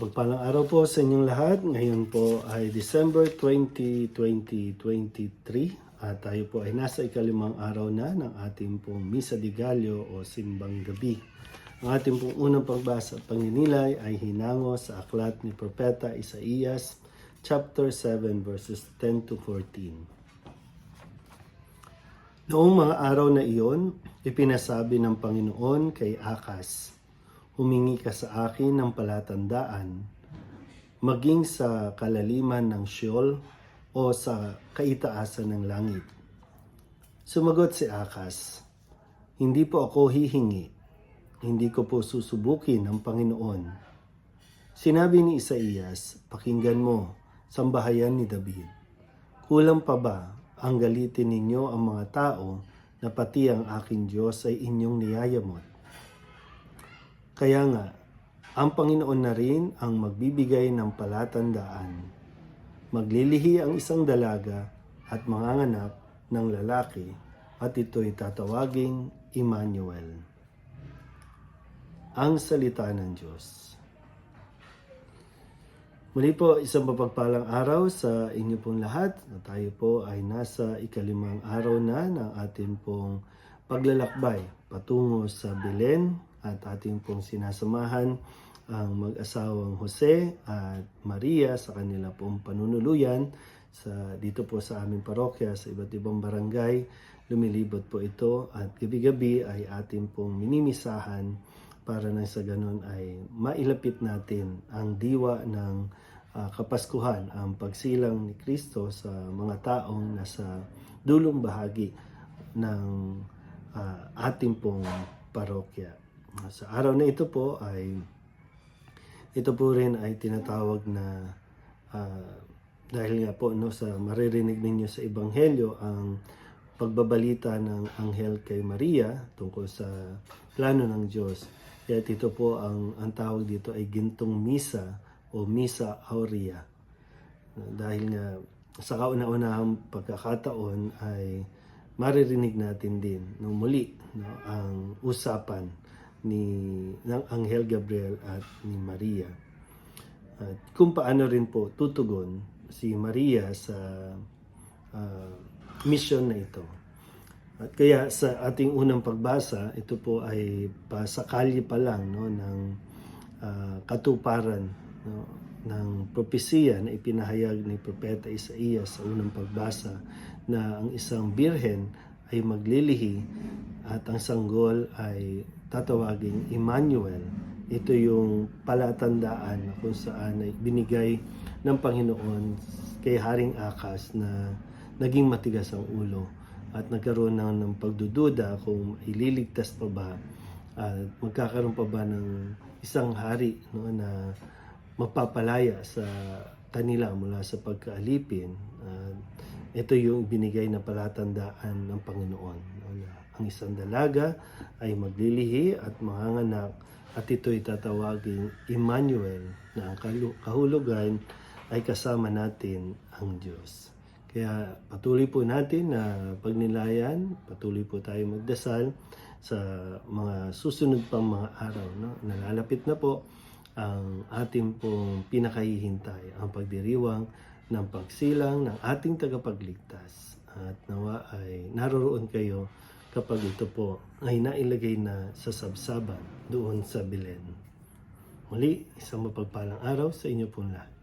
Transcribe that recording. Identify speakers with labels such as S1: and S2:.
S1: Mapagpalang araw po sa inyong lahat. Ngayon po ay December 20, 2023 at tayo po ay nasa ikalimang araw na ng ating pong Misa de Gallo o Simbang Gabi. Ang ating pong unang pagbasa at pagninilay ay hinango sa aklat ni Propeta Isaías chapter 7 verses 10 to 14. Noong mga araw na iyon, ipinasabi ng Panginoon kay Akas, humingi ka sa akin ng palatandaan, maging sa kalaliman ng Sheol o sa kaitaasan ng langit. Sumagot si Akas, Hindi po ako hihingi, hindi ko po susubukin ang Panginoon. Sinabi ni Isaías, pakinggan mo, sambahayan ni David. Kulang pa ba ang galitin ninyo ang mga tao na pati ang aking Diyos ay inyong niyayamot? Kaya nga, ang Panginoon na rin ang magbibigay ng palatandaan. Maglilihi ang isang dalaga at manganganak ng lalaki at ito'y tatawaging Emmanuel. Ang salita ng Diyos. Muli po, isang mapagpalang araw sa inyo pong lahat. Tayo po ay nasa ikalimang araw na ng ating pong paglalakbay patungo sa Belen at ating pong sinasamahan ang mag-asawang Jose at Maria sa kanila pong panunuluyan sa dito po sa aming parokya sa iba't ibang barangay. Lumilibot po ito at gabi-gabi ay ating pong minimisahan para nang sa ganun ay mailapit natin ang diwa ng ah, Kapaskuhan, ang pagsilang ni Kristo sa mga taong nasa dulong bahagi ng ah, ating pong parokya. Sa araw na ito po ay ito po rin ay tinatawag na ah, dahil nga po no sa maririnig ninyo sa ebanghelyo ang pagbabalita ng anghel kay Maria tungkol sa plano ng Diyos. Kaya ito po ang ang tawag dito ay gintong misa o misa aurea. Dahil nga sa kauna-unahang pagkakataon ay maririnig natin din no, muli no, ang usapan ni ng Anghel Gabriel at ni Maria. At kung paano rin po tutugon si Maria sa ah, mission na ito. At kaya sa ating unang pagbasa, ito po ay pasakalye pa lang no, ng ah, katuparan no, ng propesiya na ipinahayag ni Propeta Isaías sa unang pagbasa na ang isang birhen ay maglilihi at ang sanggol ay tatawaging Emmanuel. Ito yung palatandaan kung saan ay binigay ng Panginoon kay Haring Akas na naging matigas ang ulo at nagkaroon na ng pagdududa kung ililigtas pa ba at magkakaroon pa ba ng isang hari no, na magpapalaya sa kanila mula sa pagkaalipin. At ito yung binigay na palatandaan ng Panginoon. no, na ang isang dalaga ay maglilihi at manganganak at ito'y tatawaging Emmanuel na ang kahulugan ay kasama natin ang Diyos. Kaya patuloy po natin na pagnilayan, patuloy po tayo magdasal sa mga susunod pang mga araw. No? Nalalapit na po ang ating pong pinakahihintay, ang pagdiriwang ng pagsilang ng ating tagapagligtas. At nawa ay naroroon kayo kapag ito po ay nailagay na sa sabsaban doon sa Belen. Muli, isang mapagpalang araw sa inyo pong lahat.